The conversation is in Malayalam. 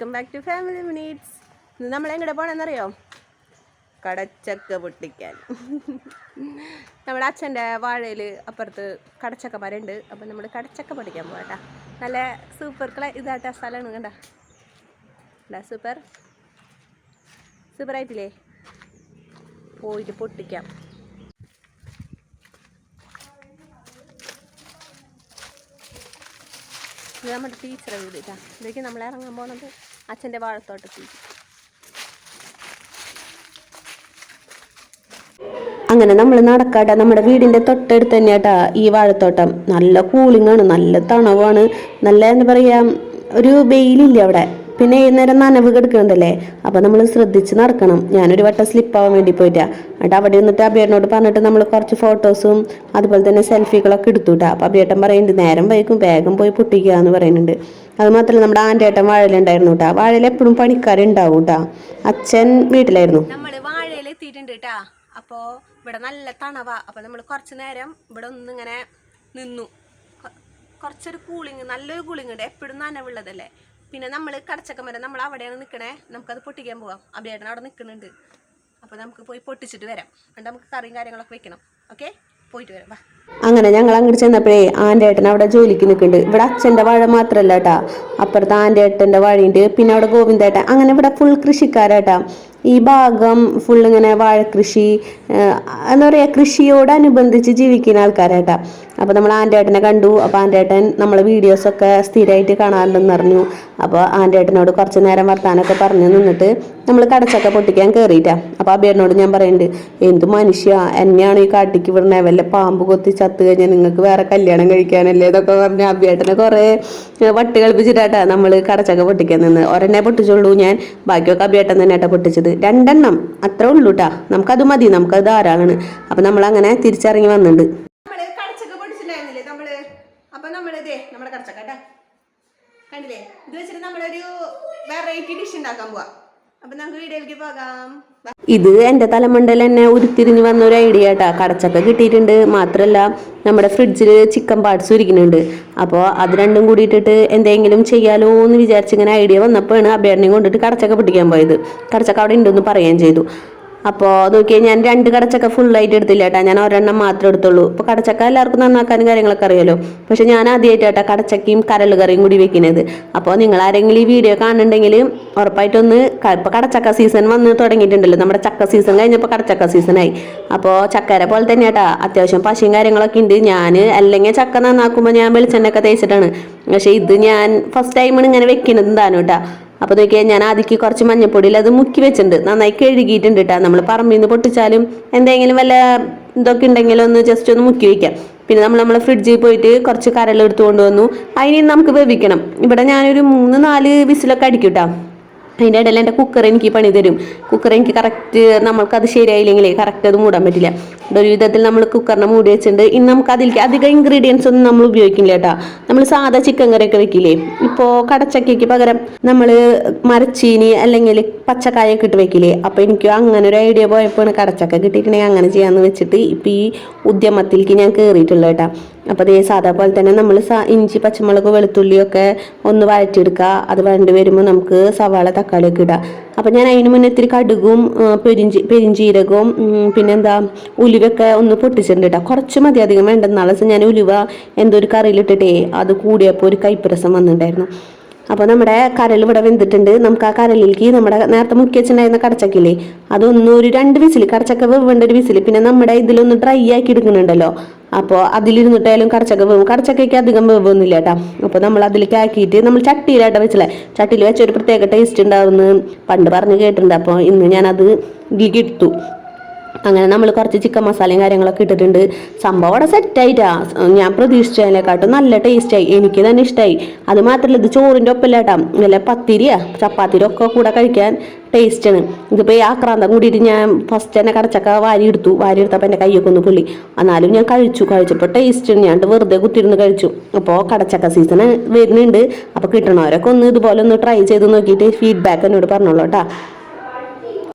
Welcome back to family minutes. ഇന്ന് നമ്മൾ എങ്ങോട്ട് പോകണമെന്നറിയോ കടച്ചക്ക പൊട്ടിക്കാൻ. നമ്മുടെ അച്ഛന്റെ വാഴയിൽ അപ്പുറത്ത് കടച്ചക്ക മരമുണ്ട് അപ്പം നമ്മൾ കടച്ചക്ക പൊട്ടിക്കാൻ പോകട്ടാ നല്ല സൂപ്പർ ക്ലൈ ഇതാട്ടാ സ്ഥലമാണ് കണ്ട. കണ്ടാ സൂപ്പർ സൂപ്പറായിട്ടില്ലേ? പോയിട്ട് പൊട്ടിക്കാം. ഇത് നമ്മുടെ ടീച്ചറെ വീട് കേട്ടോ ഇതൊക്കെ നമ്മൾ ഇറങ്ങാൻ പോണത് അച്ഛന്റെ വാഴത്തോട്ടത്തിൽ അങ്ങനെ നമ്മൾ നടക്കാട്ടെ. നമ്മുടെ വീടിന്റെ തൊട്ടടുത്ത് തന്നെ തന്നെയാട്ടാ ഈ വാഴത്തോട്ടം. നല്ല കൂളിംഗ് ആണ് നല്ല തണവാണ്. നല്ല എന്താ പറയുക ഒരു വെയിലില്ല അവിടെ? പിന്നെ ഈ നേരം നനവ് കിടക്കുന്നുണ്ടല്ലേ? അപ്പം നമ്മൾ ശ്രദ്ധിച്ച് നടക്കണം. ഞാനൊരു വട്ടം സ്ലിപ്പാവാൻ വേണ്ടി പോയിട്ടാ. എന്നിട്ട് അവിടെ നിന്നിട്ട് അബിയേട്ടനോട് പറഞ്ഞിട്ട് നമ്മൾ കുറച്ച് ഫോട്ടോസും അതുപോലെ തന്നെ സെൽഫികളൊക്കെ എടുത്തുട്ടാ. അപ്പോൾ അബിയേട്ടൻ പറയുന്നുണ്ട് നേരം വൈകും വേഗം പോയി പൊട്ടിക്കുക എന്ന് പറയുന്നുണ്ട്. അത് മാത്രമല്ല നമ്മുടെ ആന്റേട്ടൻ വാഴയിലുണ്ടായിരുന്നു കേട്ടാ വാഴയിൽ എപ്പോഴും പണിക്കാരുണ്ടാവും കേട്ടാ അച്ഛൻ വീട്ടിലായിരുന്നു. നമ്മൾ അപ്പോൾ ഇവിടെ നല്ല തണവാ. അപ്പോൾ നമ്മൾ കുറച്ച് നേരം ഇവിടെ ഒന്നിങ്ങനെ നിന്നു. കുറച്ചൊരു കൂളിങ് നല്ലൊരു കൂളിങ് ഉണ്ട്. എപ്പോഴും നനവുള്ളതല്ലേ? പിന്നെ നമ്മൾ കടച്ചക്ക മരം നമ്മൾ അവിടെയാണ് നിൽക്കണേ നമുക്കത് പൊട്ടിക്കാൻ പോവാം. അഭിയേട്ടൻ അവിടെ നിൽക്കുന്നുണ്ട് അപ്പോൾ നമുക്ക് പോയി പൊട്ടിച്ചിട്ട് വരാം. എന്നിട്ട് നമുക്ക് കറിയും കാര്യങ്ങളൊക്കെ വെക്കണം. ഓക്കെ? പോയിട്ട് വരാം. വാ. അങ്ങനെ ഞങ്ങൾ അങ്ങോട്ട് ചെന്നപ്പോഴേ ആന്റെ ഏട്ടൻ അവിടെ ജോലിക്ക് നിൽക്കുന്നുണ്ട് ഇവിടെ അച്ഛന്റെ വാഴ മാത്രമല്ല കേട്ടാ. അപ്പുറത്ത് ആന്റെ ഏട്ടന്റെ വാഴയുണ്ട്. പിന്നെ അവിടെ ഗോവിന്ദേട്ടൻ. അങ്ങനെ ഇവിടെ ഫുൾ കൃഷിക്കാരാട്ടാ. ഈ ഭാഗം ഫുൾ ഇങ്ങനെ വാഴ കൃഷി എന്താ പറയുക കൃഷിയോടനുബന്ധിച്ച് ജീവിക്കുന്ന ആൾക്കാരാട്ടാ. അപ്പോൾ നമ്മൾ ആന്റേട്ടനെ കണ്ടു. അപ്പോൾ ആന്റേട്ടൻ നമ്മളെ വീഡിയോസൊക്കെ സ്ഥിരമായിട്ട് കാണാറുണ്ടെന്ന് അറിഞ്ഞു. അപ്പോൾ ആന്റേട്ടനോട് കുറച്ച് നേരം വർത്താനൊക്കെ പറഞ്ഞു നിന്നിട്ട് നമ്മൾ കടച്ചൊക്കെ പൊട്ടിക്കാൻ കയറിയിട്ടാണ് അപ്പോൾ അബിയേട്ടനോട് ഞാൻ പറയുന്നുണ്ട് എന്ത് മനുഷ്യ? എന്നെയാണ് ഈ കാട്ടിക്ക് വിടണേ? വല്ല പാമ്പ് കൊത്തി ചത്ത് കഴിഞ്ഞാൽ നിങ്ങൾക്ക് വേറെ കല്യാണം കഴിക്കാനല്ലേ? ഇതൊക്കെ പറഞ്ഞ് അബിയേട്ടനെ കുറേ വട്ട് കളിപ്പിച്ചിട്ടാട്ടാ നമ്മൾ കടച്ചൊക്കെ പൊട്ടിക്കാൻ നിന്ന്. ഒരെണ്ണേ പൊട്ടിച്ചുള്ളൂ ഞാൻ. ബാക്കിയൊക്കെ അബിയേട്ടൻ തന്നെയാട്ടാ പൊട്ടിച്ചത്. രണ്ടെണ്ണം. അത്രേ ഉള്ളൂ കേട്ടാ നമുക്കത് മതി. നമുക്കത് ധാരാളമാണ് അപ്പോൾ നമ്മളങ്ങനെ തിരിച്ചിറങ്ങി വന്നിട്ടുണ്ട് നമ്മൾ കടച്ചക്ക പൊട്ടിച്ചിട്ടുണ്ടായിരുന്നില്ലേ നമ്മൾ അപ്പൊ നമ്മൾ ഇതേ കേട്ടോ. കണ്ടില്ലേ? ഇത് വെച്ചിട്ട് നമ്മളൊരു വെറൈറ്റി ഡിഷ് ഉണ്ടാക്കാൻ പോവാ. അപ്പൊ നമുക്ക് വീഡിയോയിലേക്ക് പോകാം. ഇത് എന്റെ തലമണ്ടയിൽ തന്നെ ഉരുത്തിരിഞ്ഞ് വന്ന ഒരു ഐഡിയ കേട്ടാ കടച്ചക്ക കിട്ടിയിട്ടുണ്ട്. മാത്രല്ല നമ്മുടെ ഫ്രിഡ്ജിൽ ചിക്കൻ പാർട്സ് ഇരിക്കുന്നുണ്ട് അപ്പോൾ അത് രണ്ടും കൂടിയിട്ടിട്ട് എന്തെങ്കിലും ചെയ്യാലോ എന്ന് വിചാരിച്ച് ഇങ്ങനെ ഐഡിയ വന്നപ്പോഴാണ് അബേറിനെയും കൊണ്ടിട്ട് കടച്ചക്ക പിടിക്കാൻ പോയത്. കടച്ചക്ക അവിടെ ഉണ്ടെന്ന് പറയുകയും ചെയ്തു. അപ്പോൾ നോക്കിയാൽ ഞാൻ രണ്ട് കടച്ചക്ക ഫുള്ളായിട്ട് എടുത്തില്ല കേട്ടോ ഞാൻ ഒരെണ്ണം മാത്രമേ എടുത്തുള്ളൂ. അപ്പോൾ കടച്ചക്ക എല്ലാവർക്കും നന്നാക്കാനും കാര്യങ്ങളൊക്കെ അറിയാലോ. പക്ഷെ ഞാൻ ആദ്യമായിട്ട് കേട്ടോ കടച്ചക്കയും കരൾ കറിയും കൂടി വെക്കുന്നത്. അപ്പോൾ നിങ്ങൾ ആരെങ്കിലും ഈ വീഡിയോ കാണുന്നുണ്ടെങ്കിൽ ഉറപ്പായിട്ടൊന്ന് ഇപ്പോൾ കടച്ചക്ക സീസൺ വന്ന് തുടങ്ങിയിട്ടുണ്ടല്ലോ. നമ്മുടെ ചക്ക സീസൺ കഴിഞ്ഞപ്പോൾ കടച്ചക്ക സീസണായി അപ്പോൾ ചക്കര പോലെ തന്നെ കേട്ടോ അത്യാവശ്യം പശയും കാര്യങ്ങളൊക്കെ ഉണ്ട്. ഞാൻ അല്ലെങ്കിൽ ചക്ക നന്നാക്കുമ്പോൾ ഞാൻ വെളിച്ചെണ്ണയൊക്കെ തേച്ചിട്ടാണ്. പക്ഷേ ഇത് ഞാൻ ഫസ്റ്റ് ടൈമാണ് ഇങ്ങനെ വെക്കുന്നത് എന്താണ് കേട്ടാ അപ്പോൾ നോക്കിയാൽ ഞാൻ ആദ്യക്ക് കുറച്ച് മഞ്ഞപ്പൊടിയിൽ അത് മുക്കി വെച്ചിട്ടുണ്ട്. നന്നായി കഴുകിയിട്ടുണ്ട് കേട്ടോ നമ്മൾ പറമ്പിൽ നിന്ന് പൊട്ടിച്ചാലും എന്തെങ്കിലും വല്ല ഇതൊക്കെ ഉണ്ടെങ്കിലും ഒന്ന് ജസ്റ്റ് ഒന്ന് മുക്കി വയ്ക്കാം പിന്നെ നമ്മൾ നമ്മളെ ഫ്രിഡ്ജിൽ പോയിട്ട് കുറച്ച് കരൾ എടുത്തു കൊണ്ടുവന്നു. അതിന് നമുക്ക് വേവിക്കണം. ഇവിടെ ഞാനൊരു മൂന്ന് നാല് വിസിലൊക്കെ അടിക്കും കേട്ടോ അതിന്റെ ഇടയിൽ എന്റെ കുക്കർ എനിക്ക് പണി തരും. കുക്കർ എനിക്ക് കറക്റ്റ് നമ്മൾക്കത് ശരിയായില്ലെങ്കിൽ കറക്റ്റ് അത് മൂടാൻ പറ്റില്ല. ഒരു വിധത്തിൽ നമ്മൾ കുക്കറിനെ മൂടി വെച്ചിട്ടുണ്ട്. ഇനി നമുക്ക് അതിലേക്ക് അധികം ഇൻഗ്രീഡിയൻസ് ഒന്നും നമ്മൾ ഉപയോഗിക്കില്ല കേട്ടോ. നമ്മൾ സാധാ ചിക്കൻ കറിയൊക്കെ വെക്കില്ലേ? ഇപ്പോൾ കടച്ചക്കയ്ക്ക് പകരം നമ്മൾ മരച്ചീനി അല്ലെങ്കിൽ പച്ചക്കായൊക്കെ ഇട്ട് വെക്കില്ലേ? അപ്പോൾ എനിക്ക് അങ്ങനെ ഒരു ഐഡിയ പോയപ്പോൾ കടച്ചക്ക കിട്ടിയിട്ടുണ്ടെങ്കിൽ അങ്ങനെ ചെയ്യാമെന്ന് വെച്ചിട്ട് ഇപ്പോൾ ഈ ഉദ്യമത്തിലേക്ക് ഞാൻ കയറിയിട്ടുള്ളത് കേട്ടോ. അപ്പോൾ അതേ സാധാ പോലെ തന്നെ നമ്മൾ ഇഞ്ചി പച്ചമുളക് വെളുത്തുള്ളിയൊക്കെ ഒന്ന് വഴറ്റിയെടുക്കുക. അത് വേണ്ടി വരുമ്പോൾ നമുക്ക് സവാള തക്കാളിയൊക്കെ ഇടാം. അപ്പോൾ ഞാൻ അതിന് മുന്നേ ഇത്തിരി കടുകും പെരിഞ്ചി പെരിഞ്ചീരകവും പിന്നെന്താ ഉലുവൊക്കെ ഒന്ന് പൊട്ടിച്ചിട്ടുണ്ട് കേട്ടോ കുറച്ച് മതി അധികം ഞാൻ ഉലുവ എന്തോ ഒരു കറിയിലിട്ടിട്ടേ അത് കൂടിയപ്പോൾ ഒരു കൈപ്പരസം വന്നിട്ടുണ്ടായിരുന്നു. അപ്പോൾ നമ്മുടെ കരൽ ഇവിടെ വെന്തിട്ടുണ്ട്. നമുക്ക് ആ കരലിലേക്ക് നമ്മുടെ നേരത്തെ മുക്കി വെച്ചിട്ടുണ്ടായിരുന്ന കടച്ചക്കില്ലേ അതൊന്നും ഒരു രണ്ട് വിസിൽ കടച്ചക്ക വെവേണ്ട ഒരു വിസിൽ പിന്നെ നമ്മുടെ ഇതിലൊന്ന് ഡ്രൈ ആക്കി എടുക്കുന്നുണ്ടല്ലോ. അപ്പോൾ അതിലിരുന്നിട്ടായാലും കടച്ചക്ക വേവും. കടച്ചക്കയ്ക്ക് അധികം വേവൊന്നുമില്ല കേട്ടോ. അപ്പോൾ നമ്മൾ അതിലേക്ക് ആക്കിയിട്ട് നമ്മൾ ചട്ടിയിലായിട്ട് വെച്ചില്ലേ? ചട്ടിയിൽ വെച്ച ഒരു പ്രത്യേക ടേസ്റ്റ് ഉണ്ടാവുമെന്ന് പണ്ട് പറഞ്ഞ് കേട്ടിട്ടുണ്ട്. അപ്പോൾ ഇന്ന് ഞാനത് എടുത്തു അങ്ങനെ നമ്മൾ കുറച്ച് ചിക്കൻ മസാലയും കാര്യങ്ങളൊക്കെ ഇട്ടിട്ടുണ്ട്. സംഭവം അവിടെ സെറ്റായിട്ടാ ഞാൻ പ്രതീക്ഷിച്ചതിനെക്കാട്ടും നല്ല ടേസ്റ്റായി എനിക്ക് തന്നെ ഇഷ്ടമായി അത് മാത്രമല്ല ഇത് ചോറിന്റെ ഒപ്പമില്ലാട്ടാ നല്ല പത്തിരിയാ. ചപ്പാത്തിരി ഒക്കെ കൂടെ കഴിക്കാൻ ടേസ്റ്റാണ് ഇതിപ്പോൾ ഈ ആക്രാന്തം കൂടിയിട്ട് ഞാൻ ഫസ്റ്റ് തന്നെ കടച്ചക്ക വാരി എടുത്തു. വാരി എടുത്തപ്പോൾ എന്റെ കൈയൊക്കെ ഒന്ന് പുള്ളി. എന്നാലും ഞാൻ കഴിച്ചു. കഴിച്ചപ്പോൾ ടേസ്റ്റാണ് ഞാൻ വെറുതെ കുത്തിരുന്ന് കഴിച്ചു. അപ്പോൾ കടച്ചക്ക സീസൺ വരുന്നുണ്ട്. അപ്പോൾ കിട്ടണവരൊക്കെ ഒന്ന് ഇതുപോലെ ഒന്ന് ട്രൈ ചെയ്ത് നോക്കിയിട്ട് ഫീഡ്ബാക്ക് എന്നോട് പറഞ്ഞോളൂ കേട്ടോ.